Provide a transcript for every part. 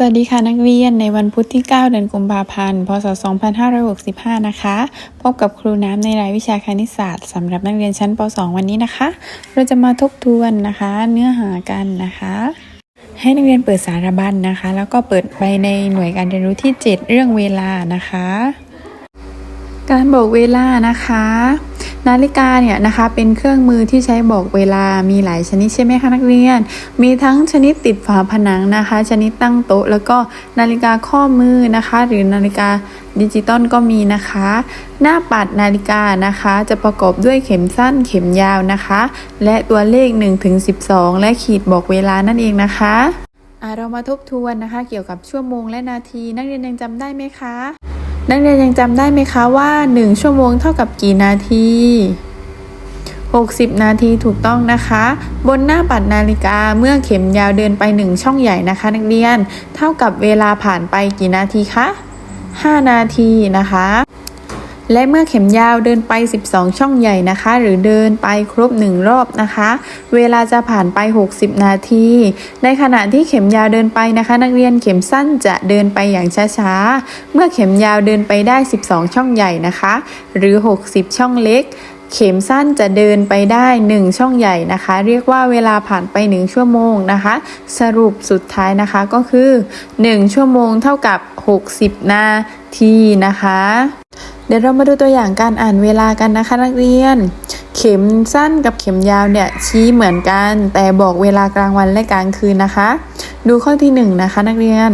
สวัสดีค่ะนักเรียนในวันพุธที่ 9 เดือนกุมภาพันธ์พศ 2565 นะคะ พบกับครูน้ำในรายวิชาคณิตศาสตร์สำหรับนักเรียนชั้นป .2 วันนี้นะคะ เราจะมาทบทวนนะคะ เนื้อหากันนะคะ ให้นักเรียนเปิดสารบัญนะคะ แล้วก็เปิดไปในหน่วยการเรียนรู้ที่ 7 เรื่องเวลานะคะ การบอกเวลานะคะ นาฬิกาเนี่ยนะคะเป็นเครื่องมือที่ใช้บอกเวลามีหลายชนิดใช่ไหมคะนักเรียน มีทั้งชนิดติดฝาผนังนะคะ ชนิดตั้งโต๊ะ แล้วก็นาฬิกาข้อมือนะคะ หรือนาฬิกาดิจิตอลก็มีนะคะ หน้าปัดนาฬิกานะคะ จะประกอบด้วยเข็มสั้นเข็มยาวนะคะ และตัวเลข1ถึง12 และขีดบอกเวลานั่นเองนะคะะเรามาทบทวนนะคะ เกี่ยวกับชั่วโมงและนาที นักเรียนยังจำได้ไหมคะ นักเรียนยังจำได้ไหมคะว่า 1 ชั่วโมงเท่ากับกี่นาที 60 นาทีถูกต้องนะคะ บนหน้าปัดนาฬิกาเมื่อเข็มยาวเดินไป 1 ช่องใหญ่นะคะ นักเรียน เท่ากับเวลาผ่านไปกี่นาทีคะ 5 นาทีนะคะ และเมื่อเข็มยาวเดินไป 12 ช่องใหญ่นะคะ หรือเดินไปครบ 1 รอบนะคะ เวลาจะผ่านไป 60 นาที ในขณะที่เข็มยาวเดินไปนะคะ นักเรียนเข็มสั้นจะเดินไปอย่างช้าๆ เมื่อเข็มยาวเดินไปได้ 12 ช่องใหญ่นะคะ หรือ 60 ช่องเล็กเข็มสั้นจะเดินไปได้ 1 ช่องใหญ่นะคะ เรียกว่าเวลาผ่านไป 1 ชั่วโมงนะคะ สรุปสุดท้ายนะคะก็คือ 1 ชั่วโมงเท่ากับ 60 นาทีนะคะ เดี๋ยวเรามาดูตัวอย่างการอ่านเวลากันนะคะนักเรียน เข็มสั้นกับเข็มยาวเนี่ยชี้เหมือนกัน แต่บอกเวลากลางวันและกลางคืนนะคะ ดูข้อที่หนึ่งนะคะนักเรียน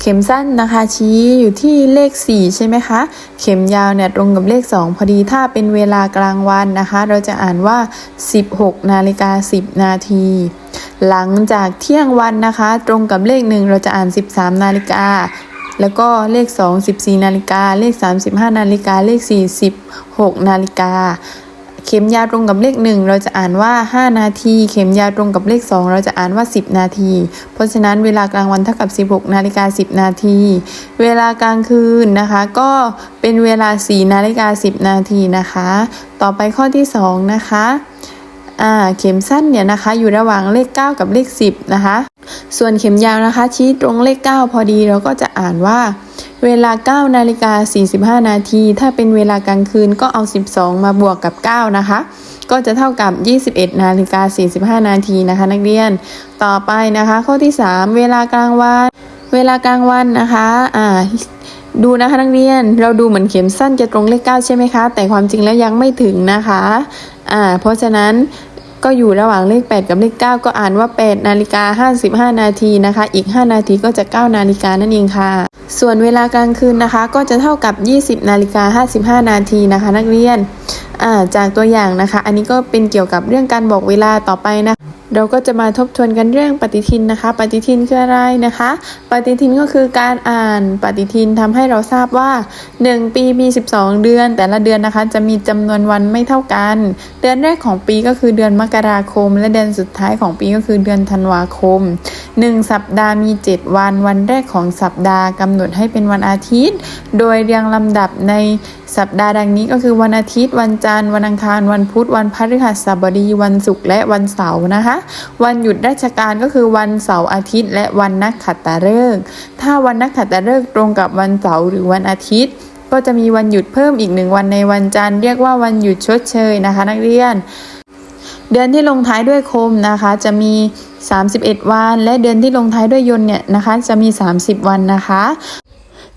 เข็มสั้นนะคะชี้อยู่ที่เลข 4 ใช่ไหมคะ เข็มยาวเนี่ยตรงกับเลข 2 พอดีถ้าเป็นเวลากลางวันนะคะ เราจะอ่านว่า 16นาฬิกา10 นาทีหลังจากเที่ยงวันนะคะ ตรงกับเลข1เราจะอ่าน 13 นาฬิกา แล้วก็เลข 2 14 นาฬิกา เลข 35 นาฬิกา เลข 46 นาฬิกา เข็มยาวตรงกับเลข 1 เราจะอ่านว่า 5 นาที เข็มยาวตรงกับเลข 2 เราจะอ่านว่า 10 นาที เพราะฉะนั้นเวลากลางวันเท่ากับ 16 นาฬิกา 10 นาที เวลากลางคืนนะคะ ก็เป็นเวลา 4 นาฬิกา 10 นาทีนะคะ ต่อไปข้อที่ 2 นะคะเข็มสั้นเนี่ยนะคะอยู่ระหว่างเลข 9 กับเลข 10 นะคะ ส่วนเข็มยาวนะคะ ชี้ตรงเลข 9 พอดีเราก็จะอ่านว่า เวลา 9 นาฬิกา 45 นาที ถ้าเป็นเวลากลางคืนก็เอา 12 มาบวกกับ 9 นะคะ ก็จะเท่ากับ 21 นาฬิกา 45 นาทีนะคะ นักเรียน ต่อไปนะคะ ข้อที่ 3 เวลากลางวัน เวลากลางวันนะคะอ่าดูนะคะนักเรียนเราดูเหมือนเข็มสั้นจะตรงเลข 9 ใช่ไหมคะ แต่ความจริงแล้วยังไม่ถึงนะคะอ่าเพราะฉะนั้น ก็อยู่ระหว่างเลข 8 กับเลข 9 ก็อ่านว่า 8 นาฬิกา 55 นาทีนะคะ อีก 5 นาทีก็จะ 9 นาฬิกานั่นเองค่ะ ส่วนเวลากลางคืนนะคะ ก็จะเท่ากับ 20 นาฬิกา 55 นาทีนะคะ นักเรียน จากตัวอย่างนะคะ อันนี้ก็เป็นเกี่ยวกับเรื่องการบอกเวลาต่อไปนะคะ เราก็จะมาทบทวนกันเรื่องปฏิทินนะคะ ปฏิทินคืออะไรนะคะ ปฏิทินก็คือการอ่านปฏิทินทำให้เราทราบว่า 1 ปีมี 12 เดือน แต่ละเดือนนะคะ จะมีจำนวนวันไม่เท่ากัน เดือนแรกของปีก็คือเดือนมกราคม และเดือนสุดท้ายของปีก็คือเดือนธันวาคม 1 สัปดาห์มี 7 วัน วันแรกของสัปดาห์กำหนดให้เป็นวันอาทิตย์ โดยเรียงลำดับในสัปดาห์ดังนี้ก็คือวันอาทิตย์ วันจันทร์ วันอังคาร วันพุธ วันพฤหัสบดี วันศุกร์ และวันเสาร์นะคะวันหยุดราชการก็คือวันเสาร์อาทิตย์ และวันนักขัตฤกษ์ถ้าวันนักขัตฤกษ์ตรงกับวันเสาร์หรือวันอาทิตย์ก็จะมีวันหยุดเพิ่มอีกหนึ่งวันในวันจันทร์เรียกว่าวันหยุดชดเชยนะคะ นักเรียน เดือนที่ลงท้ายด้วยคมนะคะ จะมี 31 วัน และเดือนที่ลงท้ายด้วยยนเนี่ยนะคะ จะมี 30 วันนะคะ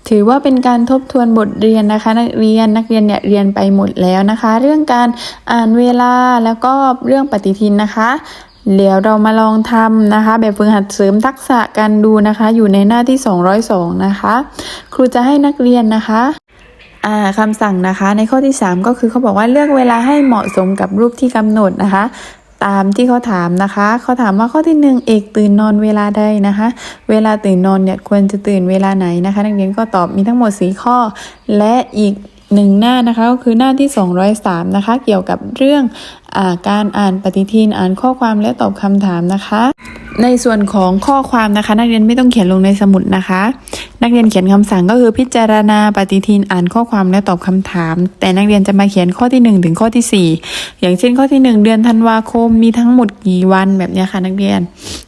ถือว่าเป็นการทบทวนบทเรียนนะคะ นักเรียนนักเรียนเนี่ยเรียนไปหมดแล้วนะคะ เรื่องการอ่านเวลาแล้วก็เรื่องปฏิทินนะคะ เดี๋ยวเรามาลองทำนะคะ แบบฝึกหัดเสริมทักษะกันดูนะคะ อยู่ในหน้าที่ 202 นะคะ ครูจะให้นักเรียนนะคะคำสั่งนะคะในข้อที่ 3 ก็คือเขาบอกว่าเลือกเวลาให้เหมาะสมกับรูปที่กำหนดนะคะ ตามที่เขาถามนะคะเขาถามว่าข้อที่หนึ่งเอกตื่นนอนเวลาใดนะคะ เวลาตื่นนอนเนี่ยควรจะตื่นเวลาไหนนะคะ นักเรียนก็ตอบมีทั้งหมด 4 ข้อ และอีกหนึ่งหน้านะคะก็คือหน้าที่ 203 นะคะ เกี่ยวกับเรื่อง การอ่านปฏิทินอ่านข้อความและตอบคำถามนะคะ ในส่วนของข้อความนะคะ นักเรียนไม่ต้องเขียนลงในสมุดนะคะ นักเรียนเขียนคำสั่งก็คือพิจารณาปฏิทินอ่านข้อความและตอบคำถาม แต่นักเรียนจะมาเขียนข้อที่ 1 ถึงข้อที่ 4 อย่างเช่นข้อที่ 1 เดือนธันวาคมมีทั้งหมดกี่วันแบบนี้ค่ะนักเรียน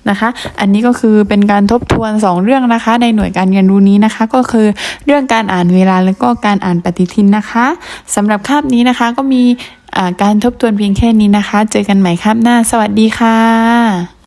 นะคะ อันนี้ก็คือเป็นการทบทวน 2 เรื่องนะคะ ในหน่วยการเรียนรู้นี้นะคะ ก็คือเรื่องการอ่านเวลาแล้วก็การอ่านปฏิทินนะคะสำหรับคาบนี้นะคะก็มี การทบทวนเพียงแค่นี้นะคะ เจอกันใหม่ครับหน้า สวัสดีค่ะ